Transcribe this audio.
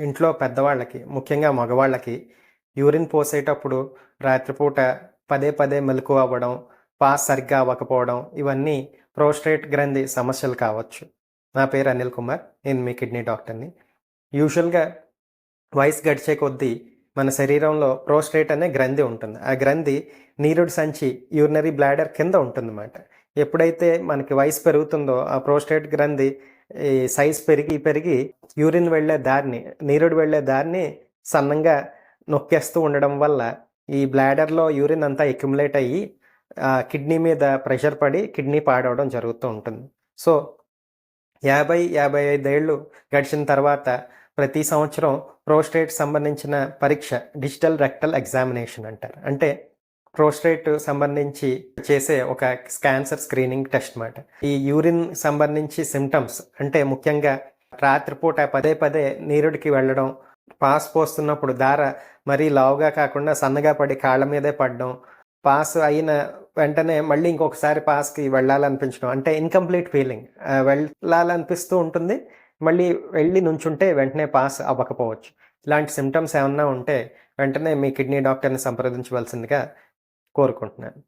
ఇంట్లో పెద్దవాళ్ళకి ముఖ్యంగా మగవాళ్ళకి యూరిన్ పోసేటప్పుడు రాత్రిపూట పదే పదే మెలకు అవ్వడం పాస్ సరిగ్గా అవ్వకపోవడం ఇవన్నీ ప్రోస్ట్రేట్ గ్రంథి సమస్యలు కావచ్చు. నా పేరు అనిల్ కుమార్ నేను మీ కిడ్నీ డాక్టర్ని. యూజువల్గా వయసు గడిచే కొద్దీ మన శరీరంలో ప్రోస్ట్రేట్ అనే గ్రంథి ఉంటుంది. ఆ గ్రంథి నీరుడి సంచి యూరినరీ బ్లాడర్ కింద ఉంటుందన్నమాట. ఎప్పుడైతే మనకి వయసు పెరుగుతుందో ఆ ప్రోస్టేట్ గ్రంథి ఈ సైజ్ పెరిగి పెరిగి యూరిన్ వెళ్ళే దారిని నీరుడు వెళ్ళే దారిని సన్నంగా నొక్కేస్తూ ఉండడం వల్ల ఈ బ్లాడర్లో యూరిన్ అంతా ఎక్యుములేట్ అయ్యి ఆ కిడ్నీ మీద ప్రెషర్ పడి కిడ్నీ పాడవడం జరుగుతూ ఉంటుంది. సో యాభై యాభై ఐదేళ్ళు గడిచిన తర్వాత ప్రతి సంవత్సరం ప్రోస్టేట్ సంబంధించిన పరీక్ష డిజిటల్ రెక్టల్ ఎగ్జామినేషన్ అంటారు. అంటే ప్రోస్టేట్ సంబంధించి చేసే ఒక క్యాన్సర్ స్క్రీనింగ్ టెస్ట్ మాట ఈ యూరిన్ సంబంధించి సిమ్టమ్స్ అంటే ముఖ్యంగా రాత్రిపూట పదే పదే నీరుడికి వెళ్ళడం పాస్ పోస్తున్నప్పుడు దార మరీ లావుగా కాకుండా సన్నగా పడి కాళ్ళ మీదే పడడం పాస్ అయిన వెంటనే మళ్ళీ ఇంకొకసారి పాస్కి వెళ్ళాలనిపించడం. అంటే ఇన్కంప్లీట్ ఫీలింగ్ వెళ్ళాలనిపిస్తూ ఉంటుంది. మళ్ళీ వెళ్ళి నుంచుంటే వెంటనే పాస్ అవ్వకపోవచ్చు. ఇలాంటి సిమ్టమ్స్ ఏమన్నా ఉంటే వెంటనే మీ కిడ్నీ డాక్టర్ని సంప్రదించవలసిందిగా కోరుకుంటున్నాను.